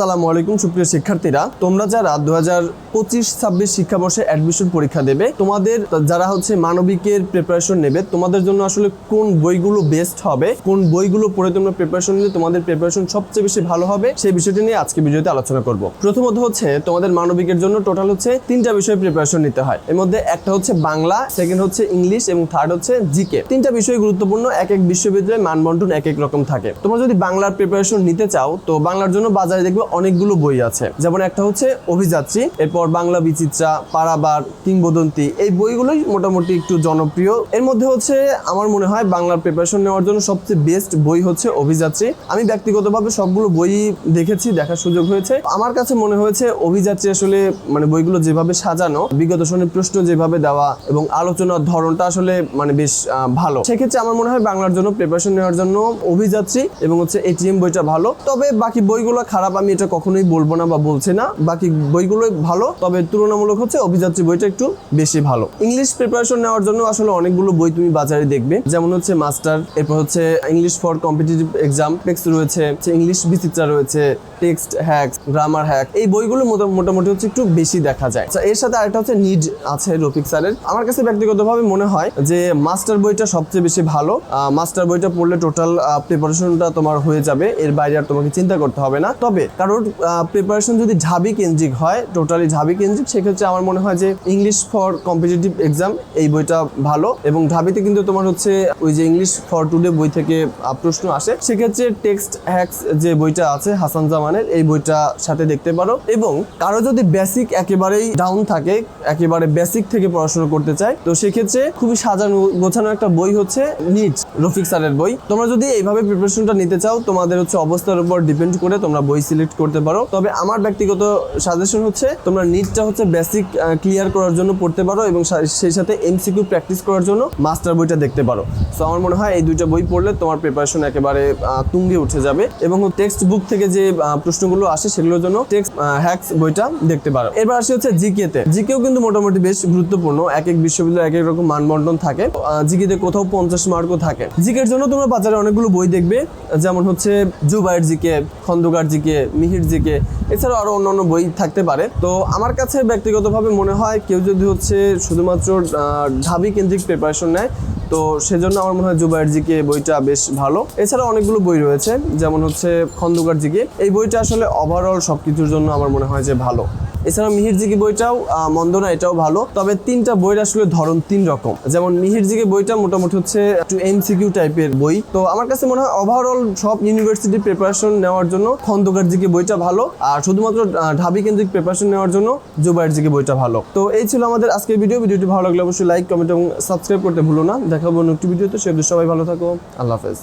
আসসালামু আলাইকুম, সুপ্রিয় শিক্ষার্থীরা। তোমরা যারা দু হাজার পঁচিশ ছাব্বিশ শিক্ষাবর্ষে অ্যাডমিশন পরীক্ষা দেবে, তোমাদের যারা হচ্ছে মানবিকের প্রিপারেশন নেবে, তোমাদের জন্য আসলে কোন বইগুলো বেস্ট হবে, কোন বইগুলো পড়ে তোমরা প্রিপারেশন নিলে তোমাদের প্রিপারেশন সবচেয়ে বেশি ভালো হবে, সেই বিষয়টি নিয়ে আজকে ভিডিওতে আলোচনা করব। প্রথমত হচ্ছে, তোমাদের মানবিকের জন্য টোটাল হচ্ছে তিনটা বিষয়ে প্রিপারেশন নিতে হয়। এর মধ্যে একটা হচ্ছে বাংলা সেকেন্ড হচ্ছে ইংলিশ, এবং থার্ড হচ্ছে জিকে। তিনটা বিষয় গুরুত্বপূর্ণ, এক এক বিশ্ববিদ্যালয়ে মানবন্টন এক এক রকম থাকে। তোমরা যদি বাংলার প্রিপারেশন নিতে চাও, তো বাংলার জন্য বাজারে দেখবে অনেকগুলো বই আছে। যেমন একটা হচ্ছে অভিযাত্রী, এরপর বাংলা বিচিত্রা, পারাবার, কিংবদন্তি, এই বইগুলোই মোটামুটি একটু জনপ্রিয়। এর মধ্যে হচ্ছে আমার মনে হয় বাংলার প্রিপারেশন নেওয়ার জন্য সবচেয়ে বেস্ট বই হচ্ছে অভিযাত্রী। আমি ব্যক্তিগতভাবে সবগুলো বই দেখেছি, দেখার সুযোগ হয়েছে। আমার কাছে মনে হয়েছে অভিযাত্রী আসলে মানে বইগুলো যেভাবে সাজানো, বিগত সনের প্রশ্ন যেভাবে দেওয়া এবং আলোচনার ধরনটা আসলে মানে বেশ ভালো। সেক্ষেত্রে আমার মনে হয় বাংলার জন্য প্রিপারেশন নেওয়ার জন্য অভিযাত্রী এবং হচ্ছে এটিএম বইটা ভালো। তবে বাকি বইগুলো খারাপ আমি এটা কখনোই বলব না বা বলছে না। বাকি বইগুলো ভালো তবে তুলনামূলক হচ্ছে অভিযাত্রী বইটা একটু বেশি ভালো। ইংলিশ প্রিপারেশন নেওয়ার জন্য আসলে অনেকগুলো বই তুমি বাজারে দেখবে। যেমন হচ্ছে মাস্টার এরপর হচ্ছে English for competitive exam text রয়েছে ইংলিশ বিচিত্রা রয়েছে টেক্সট হ্যাক গ্রামার হ্যাক এই বইগুলো মোটামুটি হচ্ছে একটু বেশি দেখা যায়। আচ্ছা, এর সাথে আরেকটা হচ্ছে নিড আছে রফিক স্যারের। আমার কাছে ব্যক্তিগতভাবে মনে হয় যে মাস্টার বইটা সবচেয়ে বেশি ভালো। মাস্টার বইটা পড়লে টোটাল প্রিপারেশনটা তোমার হয়ে যাবে এর বাইরে আর তোমাকে চিন্তা করতে হবে না। তবে কারোর প্রিপারেশন যদি ঢাবি কেন্দ্রিক হয় টোটালি ঢাবি কেন্দ্রিক, সেক্ষেত্রে আমার মনে হয় যে ইংলিশ ফর কম্পিটিটিভ এক্সাম এই বইটা ভালো। এবং ঢাবিতে কিন্তু তোমার হচ্ছে ওই যে ইংলিশ ফর টুডে বই থেকে প্রশ্ন আসে। সেক্ষেত্রে টেক্সট হ্যাক্স যে বইটা আছে, হাসান জামানের, এই বইটা সাথে দেখতে পারো। এবং কারও যদি বেসিক একেবারেই ডাউন থাকে, একেবারে বেসিক থেকে পড়াশোনা করতে চায়, তো সেক্ষেত্রে খুবই সাজানো গোছানো একটা বই হচ্ছে নিট রফিক স্যারের বই। তোমরা যদি এইভাবে প্রিপারেশনটা নিতে চাও, তোমাদের হচ্ছে অবস্থার উপর ডিপেন্ড করে তোমরা বই সিলেক্ট করতে পারো। তবে আমার ব্যক্তিগত সাজেশন হচ্ছে, তোমরা নিটটা হচ্ছে বেসিক ক্লিয়ার করার জন্য পড়তে পারো এবং সেই সাথে এমসিকিউ প্র্যাকটিস করার জন্য মাস্টার বইটা দেখতে পারো। সো আমার মনে হয় এই দুইটা বই পড়লে তোমার প্রিপারেশন একেবারে তুঙ্গে উঠে যাবে এবং টেক্সট বুক থেকে যে প্রশ্নগুলো আসে সেগুলোর জন্য টেক্সট হ্যাক্স বইটা দেখতে পারো। এবার আসে হচ্ছে জিকেতে। জিকেও কিন্তু মোটামুটি বেশ গুরুত্বপূর্ণ। এক এক বিশ্ববিদ্যালয়ে এক এক রকম মানবন্টন থাকে। জিকেতে কোথাও পঞ্চাশ মার্কও থাকে। জিকের জন্য তোমরা বাজারে অনেকগুলো বই দেখবে, যেমন হচ্ছে Zubair GK, Khandakar GK, Mihir GK, এছাড়াও আরও অন্যান্য বই থাকতে পারে। তো আমার কাছে ব্যক্তিগতভাবে মনে হয় কেউ যদি হচ্ছে শুধুমাত্র ঢাবি কেন্দ্রিক প্রিপারেশন নেয়, তো সেজন্য আমার মনে হয় জুবাইর জিকে বইটা বেশ ভালো। এছাড়া অনেকগুলো বই রয়েছে, যেমন হচ্ছে খন্দকার জিকে। এই বইটা আসলে ওভারঅল সব কিছুর জন্য আমার মনে হয় যে ভালো। এছাড়া মিহির জিকি বইটাও মন্দ না, এটাও ভালো। তবে তিনটা বইয়ের আসলে ধরন তিন রকম। যেমন মিহির জিকে বইটা মোটামুটি হচ্ছে একটু এমসিকিউ টাইপের বই। তো আমার কাছে মনে হয় ওভারঅল সব ইউনিভার্সিটি প্রিপারেশন নেওয়ার জন্য খন্দকার জিকে বইটা ভালো। আর শুধুমাত্র ঢাবি কেন্দ্রিক প্রিপারেশন নেওয়ার জন্য জুবাইর জিকে বইটা ভালো। তো এই ছিল আমাদের আজকের ভিডিও ভিডিওটি ভালো লাগলে অবশ্যই লাইক কমেন্ট এবং সাবস্ক্রাইব করতে ভুলো না। দেখাবো অন্য একটি ভিডিওতে সে সবাই ভালো থাকো। আল্লাহ হাফেজ।